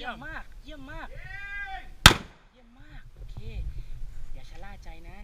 ยี่ยมมาก เยี่ยมมาก เยี่ยมมาก โอเค อย่าชะล่าใจนะ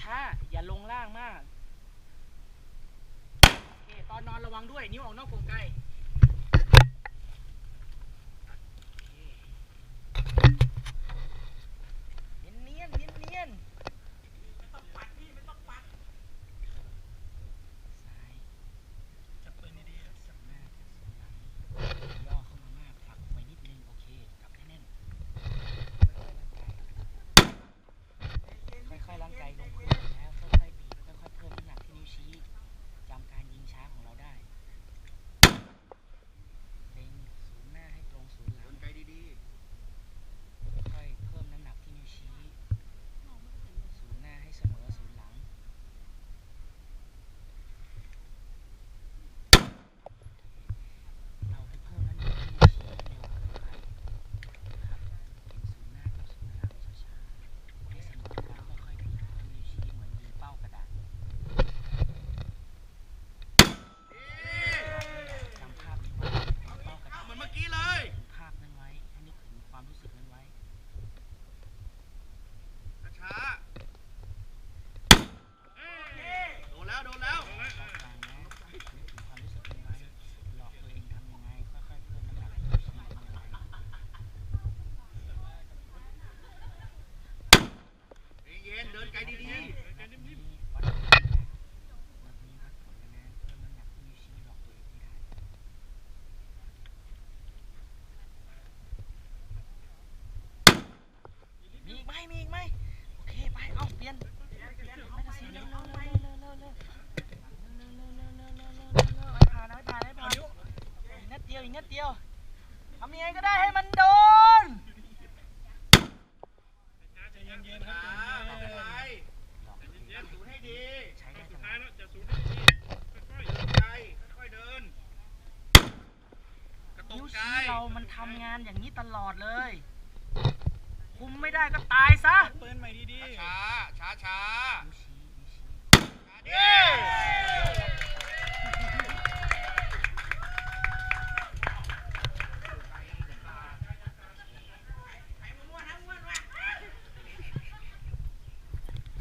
ช้าอย่าลงล่างมาก โอเค ตอนนอนระวังด้วย นิ้วออกนอกกลงไกล มีอีกไหมมีอีกไหมโอเค ไป เอาเปลี่ยนผ่านนะผ่านนะผ่านอีกนัดเดียวอีกนัดเดียวทำยังไงก็ได้ให้มันโดน เย็นๆครับ มันทำงานอย่างนี้ตลอดเลย คุมไม่ได้ก็ตายซะ ปืนใหม่ดีช้ช้าช้าช้าเย้